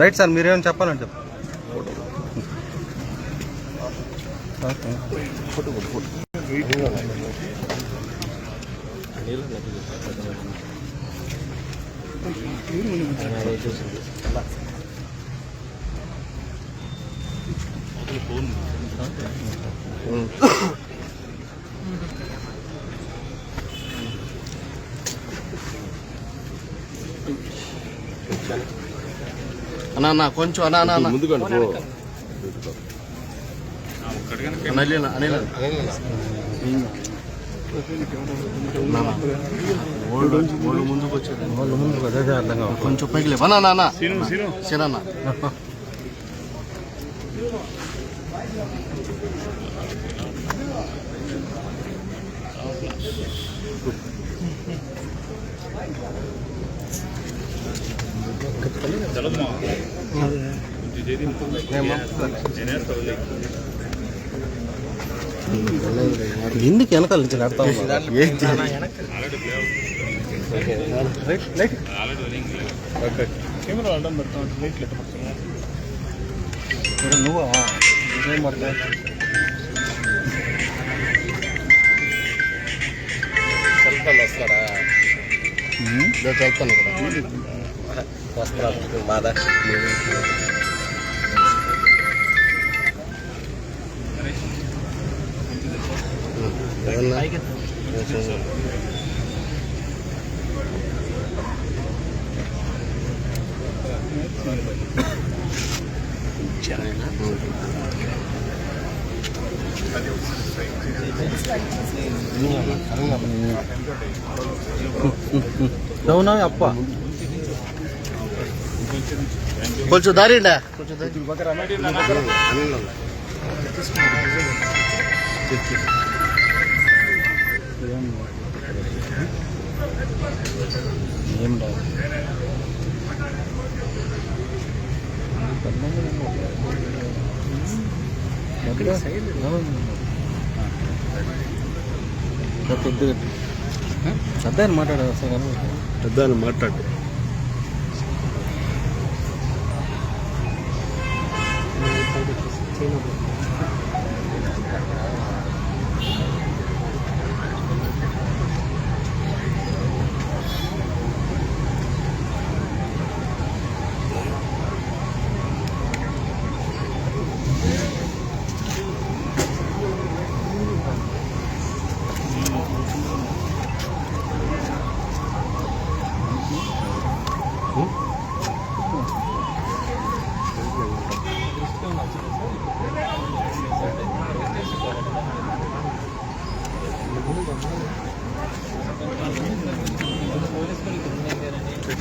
Right sir మీరేమైనా చెప్పాలంటే చెప్పు Thank you. అన్న కొంచెం అన్నా అన్న ఓల్డ్ ఓల్డ్ ముందుకు వచ్చాడు వాళ్ళు ముందు అదే అర్థం కావాలి కొంచెం పైకి లేవు అన్న అన్న శరన్న ఎందుకు వెనకాల నుంచి నడతా ఏం చల్తాను కెమెరా అడ్డం పెడతాం లైట్లు ఎట్ట పక్కన నువ్వు ఏం పడతాయి చెప్తాను వస్తాడా ఇదో చెప్తాను ఇక్కడ మాదా అవునా అప్ప కొంచెం దారిండా కొంచెం. ఏం లేదు పెద్ద పెద్ద మాట్లాడే వస్తాను పెద్ద మాట్లాడు Sí, no, pues.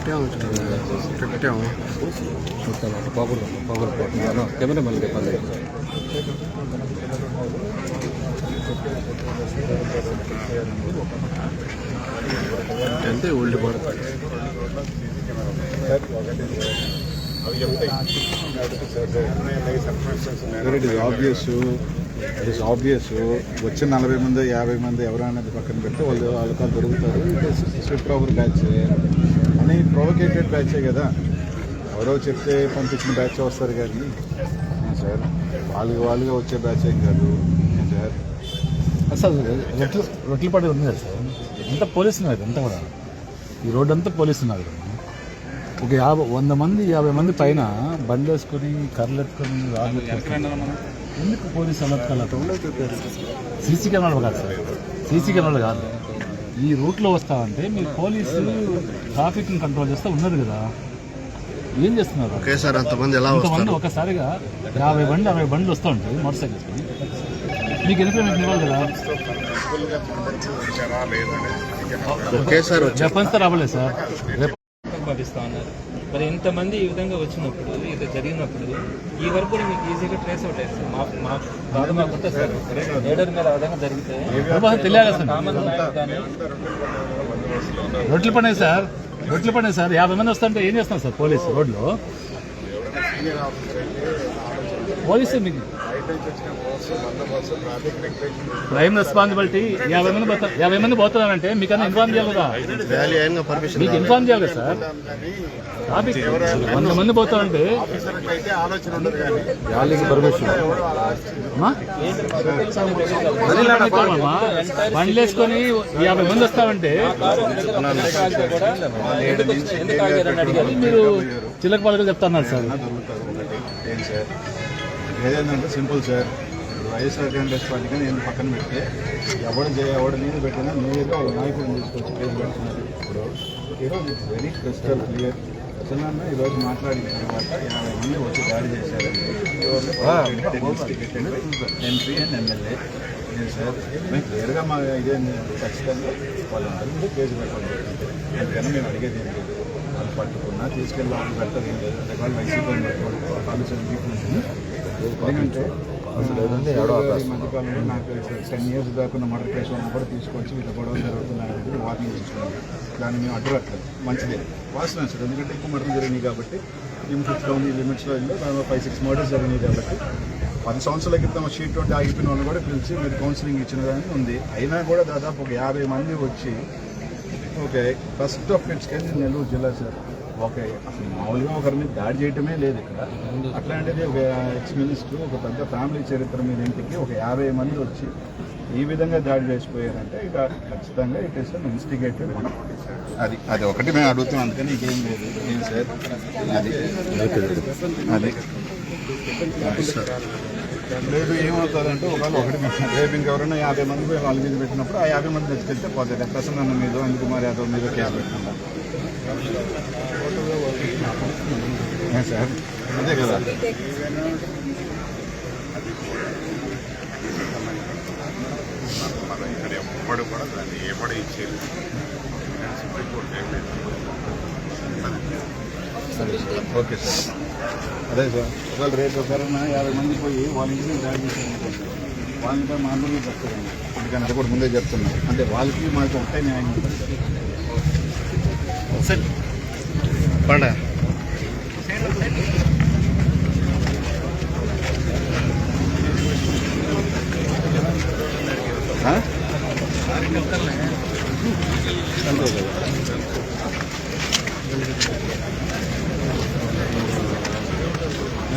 పెట్టాము. పెట్టాము. చూస్తాను బాబులు బాబులు పోతున్నాను కెమెరా మళ్ళీ చెప్పాలి అంటే old Bharat it is obvious it is obvious వచ్చిన నలభై మంది యాభై మంది ఎవరనేది పక్కన పెడితే వాళ్ళు వాళ్ళకి దొరుకుతారు. స్విఫ్ట్ ఓవర్ బ్యాచ్ కానీ ప్రొవకేటెడ్ బ్యాచే కదా. ఎవరో చెప్తే పంపించిన బ్యాచ్ వస్తారు కానీ. సార్ వాళ్ళు వాళ్ళుగా వచ్చే బ్యాచ్ ఏం కాదు. సార్. అసలు రొట్టెలు రొట్టెల పడి ఉంది కదా సార్. ఎంత పోలీసు ఉన్నారు అంతా కూడా. ఈ రోడ్ అంతా పోలీసు ఉన్నారు ఒక యాభై వంద మంది యాభై మంది పైన బండ్లు వేసుకొని కర్రలు ఎత్తుకొని రాళ్ళు ఎందుకు పోలీసు అలర్ట్ సీసీ కెమెరాలు కాదు సార్. సీసీ కెమెరాలు కాదు. ఈ రూట్లో వస్తామంటే మీరు పోలీసు ట్రాఫిక్ కంట్రోల్ చేస్తే ఉన్నారు కదా. ఏం చేస్తున్నారు? ఒకేసారి అంతమంది ఎలా ఇంతమంది వస్తారు? ఒకసారిగా యాభై బండ్లు అరవై బండ్లు వస్తూ ఉంటాయి మోటార్ సైకిల్స్ మీకు ఇన్ఫర్మేషన్ ఇవ్వాలి కదా? ఒకేసారి వచ్చారు చెప్పంతా రావలేదు సార్. రేపు పంపిస్తా ఉన్నారు. మరి ఇంతమంది ఈ విధంగా వచ్చినప్పుడు ఇది జరిగినప్పుడు ఈ వరకు కూడా మీకు ఈజీగా ట్రేస్ అవుట్ అయ్యారు సార్ మా మా బాధ మాకు లీడర్ మీద ఆ విధంగా జరిగితే రొట్టెలు పడే సార్? రొట్టెలు పడే సార్ యాభై మంది వస్తుంటే ఏం చేస్తాం సార్ పోలీసు రోడ్లో? పోలీసు మీకు. ప్రైమ్ రెస్పాన్సిబిలిటీ యాభై మంది పోతా యాభై మంది పోతున్నారంటే మీకన్నా ఇన్ఫార్మ్ చేయాలి కదా. మీకు ఇన్ఫార్మ్ చేయాలి కదా సార్? ట్రాఫిక్ వంద మంది పోతారంటే బండ్లు వేసుకొని యాభై మంది వస్తామంటే మీరు చిల్లక పలకలు చెప్తున్నారు సార్. ఏదేంటంటే సింపుల్ సార్. వైఎస్ఆర్ కాంగ్రెస్ పార్టీకి నేను పక్కన పెడితే ఎవడు ఎవడు నేను పెట్టినా నేరుగా ఒక నాయకుడిని తీసుకొచ్చి పేరు పెడుతున్నారు. ఇప్పుడు ఈరోజు వెరీ క్రిస్టల్ క్లియర్ అసలు ఈరోజు మాట్లాడిన తర్వాత యాభై మంది వచ్చి దాడి చేశారు. MP and MLA. సార్? మేము క్లియర్గా మా ఇదే ఖచ్చితంగా వాళ్ళందరూ కూడా కేసు పెట్టండి. అందుకని మేము అడిగేది ఏం లేదు. వాళ్ళు పట్టుకున్నా తీసుకెళ్ళి వాళ్ళు పెట్టదు ఏం లేదు అంటే వాళ్ళు వైసీపీ పట్టుకోండి ఆలోచన ఎందుకంటే మధ్యకాలంలో నాకు టెన్ ఇయర్స్ దాకా మర్డర్ కేసు కూడా తీసుకొచ్చి వీళ్ళ గొడవ జరుగుతున్నాయని వార్నింగ్ ఇస్తున్నాం దాన్ని మేము అడ్డుపట్టలేదు. మంచిదే. వాస్తవం సార్ ఎందుకంటే ఎక్కువ మర్డర్ జరిగినాయి కాబట్టి లిమిట్స్లో ఉంది లిమిట్స్లో ఉంది. దానిలో ఫైవ్ సిక్స్ మర్డర్స్ జరిగినాయి కాబట్టి పది సంవత్సరాల క్రితం షీట్ ట్వంటీ ఆగిపోయిన వాళ్ళు కూడా పిలిచి మీరు కౌన్సిలింగ్ ఇచ్చిన దాన్ని ఉంది. అయినా కూడా దాదాపు ఒక యాభై మంది వచ్చి okay first of it's can Nellore జిల్లా సార్. ఓకే. అసలు మామూలుగా ఒకరి మీద దాడి చేయటమే లేదు ఇక్కడ. అట్లాంటిది ఒక ఎక్స్ మినిస్టర్ ఒక పెద్ద ఫ్యామిలీ చరిత్ర మీద ఇంటికి ఒక యాభై మంది వచ్చి ఈ విధంగా దాడి చేసిపోయారంటే ఇక ఖచ్చితంగా ఇట్ ఇస్ ఇన్స్టిగేటెడ్ అది అది ఒకటి మేము అడుగుతున్నాం అందుకని ఇంకేం లేదు. ఏం సార్? అది అది. రేపు ఏమవుతుందంటే ఒకవేళ ఒకటి రేపు ఇంకెవరైనా యాభై మంది పోయి వాళ్ళ మీద పెట్టినప్పుడు ఆ యాభై మంది తెచ్చుకెళ్తే పోతుంది ప్రసన్న మీద అనిల్ కుమార్ యాదవ్ మీద కేసు పెట్టుకుంటాం సార్? అదే కదా. మనం ఇక్కడ ఎవ్వడు కూడా దాన్ని ఎవడు ఇచ్చేది సుప్రీంకోర్టు ఏం లేదు. Okay sir. అదే సార్ ఒకవేళ రేపు ఎవరైనా యాభై మంది పోయి వాళ్ళ ఇంటి మీద దాడి చేశారనుకోండి వాళ్ళని మామూలుగా చెప్తారండి అందుకని అది కూడా ముందే చెప్తున్నాం. అంటే వాళ్ళకి మాకు ఒకటే న్యాయం ఉంటుంది సార్ పండ ఆ? ఏ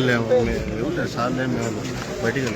లేవు మేము సార్ లేము మేము బయటికి